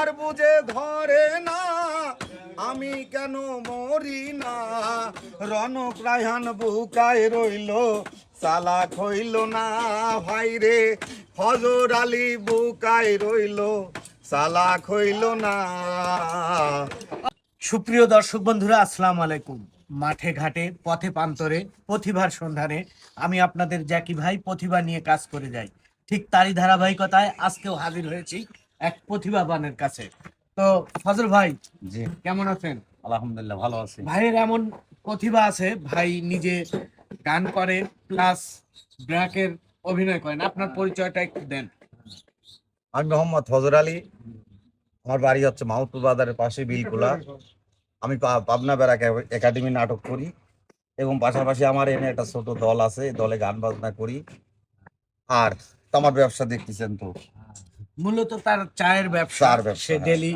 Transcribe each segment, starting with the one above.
আমার বুঝে ধরে না। আমি কেন মরি না? রায়হান বুকায় রইল, চালাক হইল না। ভাই রে, ফজর আলী বুকায় রইল, চালাক হইল না। সুপ্রিয় দর্শক বন্ধুরা, আসসালামু আলাইকুম। মাঠে ঘাটে, পথে প্রান্তরে, প্রতিভার সন্ধানে আমি আপনাদের জ্যাকি ভাই প্রতিভা নিয়ে কাজ করে যাই। ঠিক তারই ধারাবাহিকতায় আজকেও হাজির হয়েছি। এক প্রতিভাবানের কাছে। তো ফজল ভাই জি। কেমন আছেন? আলহামদুলিল্লাহ ভালো আছি। ভাইয়ের এমন প্রতিভা আছে ভাই নিজে গান করে প্লাস ব্র্যাকের অভিনয় করেন। আপনার পরিচয়টা একটু দেন। আমি মোহাম্মদ ফজর আলী। আমার বাড়ি হচ্ছে মাহমুদপুর বাজারের পাশে বিলকুলা। আমি পাবনা বেড়াক একাডেমি নাটক করি এবং পাশাপাশি আমার এনে একটা ছোট দল আছে দলে গান বাজনা করি। আর আমার ব্যবসা দেখতেছেন তো। মূলত তার চায়ের ব্যবসা সে হ্যাঁ। ডেলি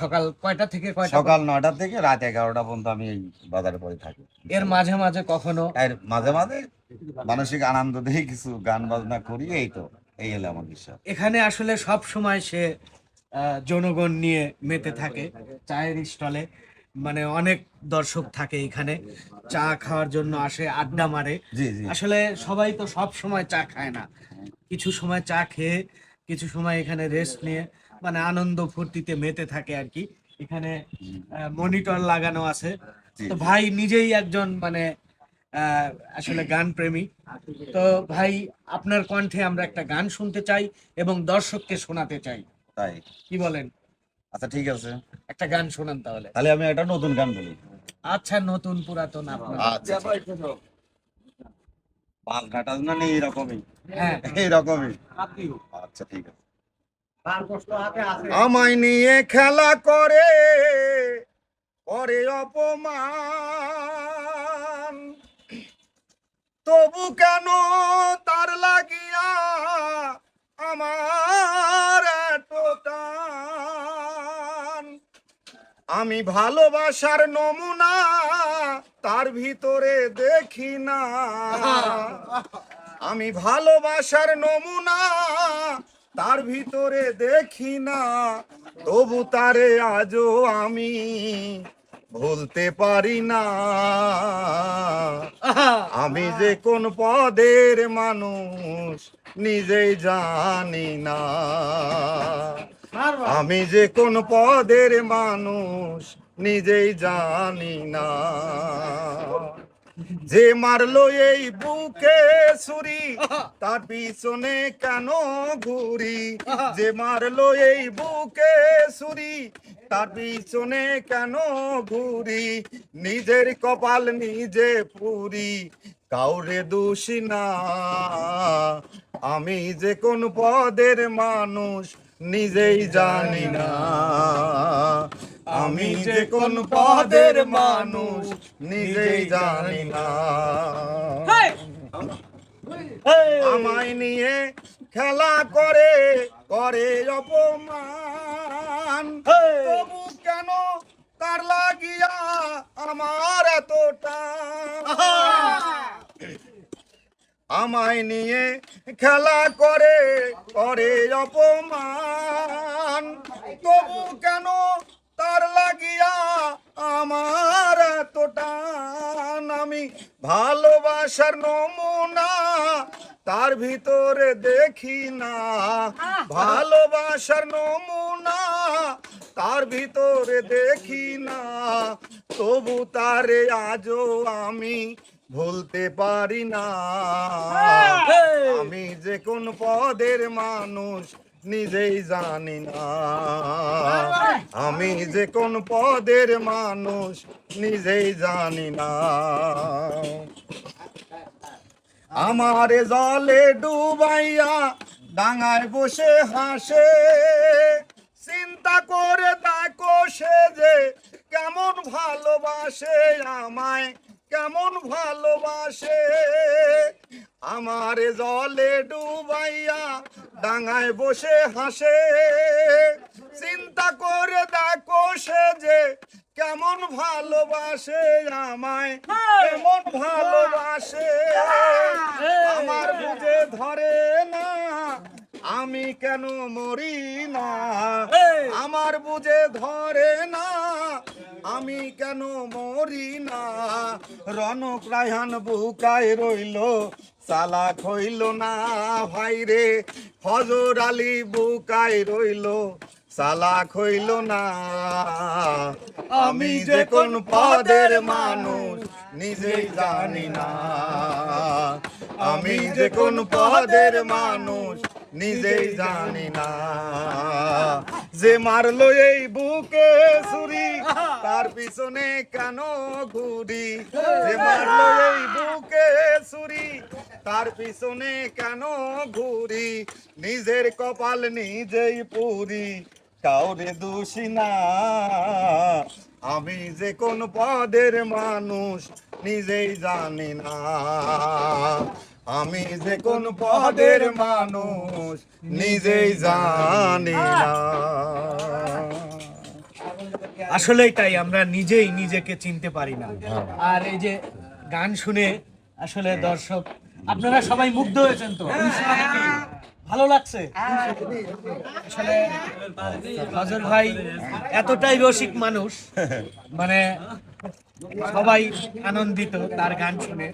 সকাল কয়টা থেকে কয়টা সকাল নয়টা থেকে রাত এগারোটা পর্যন্ত আমি এই বাজারে পড়ে থাকি। এর মাঝে মাঝে কখনো? এর মাঝে মাঝে মানসিক আনন্দ দিয়ে কিছু গান বাজনা করি এই তো এই হলো আমার বিশ্বাস এখানে আসলে সব সময় সে জনগণ নিয়ে মেতে থাকে চায়ের স্টলে। মানে অনেক দর্শক থাকে এখানে চা খাওয়ার জন্য আসে আড্ডা মারে। জি জি। আসলে সবাই তো সব সময় চা খায় না। কিছু সময় চা খেয়ে কিছু সময় এখানে রেস্ট নিয়ে মানে আনন্দ ফুর্তিতে মেতে থাকে আর কি। এখানে মনিটর লাগানো আছে। তো ভাই নিজেই একজন মানে আহ, আসলে গান প্রেমী তো ভাই আপনার কণ্ঠে আমরা একটা গান শুনতে চাই এবং দর্শককে শোনাতে চাই। তাই? কি বলেন? আচ্ছা ঠিক আছে। একটা গান শোনান তাহলে। তাহলে আমি একটা নতুন গান বলি। আচ্ছা নতুন পুরাতন আপনার। আচ্ছা পাঁচ ঘাটা না নেই এরকমই। হ্যাঁ। এইরকমই আচ্ছা ঠিক আছে। আমায় নিয়ে খেলা করে করে অপমান। তবু কেন তার লাগিয়া আমার এত টান? আমি ভালোবাসার নমুনা তার ভিতরে দেখি না। আমি ভালোবাসার নমুনা তার ভিতরে দেখি না তবু তারে আজও আমি ভুলতে পারি না। আমি যে কোন পদের মানুষ নিজেই জানি না। আমি যে কোন পদের মানুষ নিজেই জানি না। যে মারলো এই বুকে ছুরি তার পিছনে কেন ঘুরি? যে মারলো এই বুকে ছুরি তার পিছনে কেন ঘুরি? নিজের কপাল নিজে পুরি কাউরে দোষী না। আমি যে কোন পদের মানুষ নিজেই জানি না। আমি যে কোন পদের মানুষ নিজেই জানি না। আমায় নিয়ে খেলা করে করে অপমান। তবু কেন তার লাগিয়া আমার এতটা? আমায় নিয়ে খেলা করে করে অপমান। তবু কেন তার লাগিয়া আমার এত টান আমি ভালোবাসার নমুনা তার ভিতরে দেখি না। ভালোবাসার নমুনা তার ভিতরে দেখি না। তবু তারে আজও আমি ভুলতে পারি না। আমি যে কোন পদের মানুষ নিজেই জানি না। আমি যে কোন পদের মানুষ নিজেই জানি না। আমারে জলে ডুবাইয়া ডাঙায় বসে হাসে। চিন্তা করে দেখো সে যে কেমন ভালোবাসে আমায় কেমন ভালোবাসে। আমারে জলে ডুবাইয়া ডাঙায় বসে হাসে। চিন্তা করে দেখো সে যে কেমন ভালোবাসে আমায় কেমন ভালোবাসে। আমার বুঝে ধরে না আমি কেন মরি না। আমার বুঝে ধরে না আমি কেন মরি না। রনক রায়হান বুকায় রইল সালা খইল না, ভাই রে। হজর আলী বুকায় রইল সালা খইল না। আমি যে কোন পদের মানুষ, নিজেই জানি না। আমি যে কোন পদের মানুষ, নিজেই জানি না। যে মারলো এই বুকে ছুরি, তার পিছনে কেন ঘুরি? যে মারলো এই বুকে ছুরি তার পিছনে কেন ঘুরি? নিজের কপাল নিজেই পুরি। কাউরে দোষী না। আমি যে কোন পদের মানুষ নিজেই জানি না। আমি যে কোন পদের মানুষ নিজেই জানি না। আসলেই তাই আমরা নিজেই নিজেকে চিনতে পারি না। আর এই যে গান শুনে আসলে দর্শক আপনারা সবাই মুগ্ধ হয়েছেন তো? ভালো লাগছে? ভাই এতটাই রসিক মানুষ মানে সবাই আনন্দিত তার গান শুনে।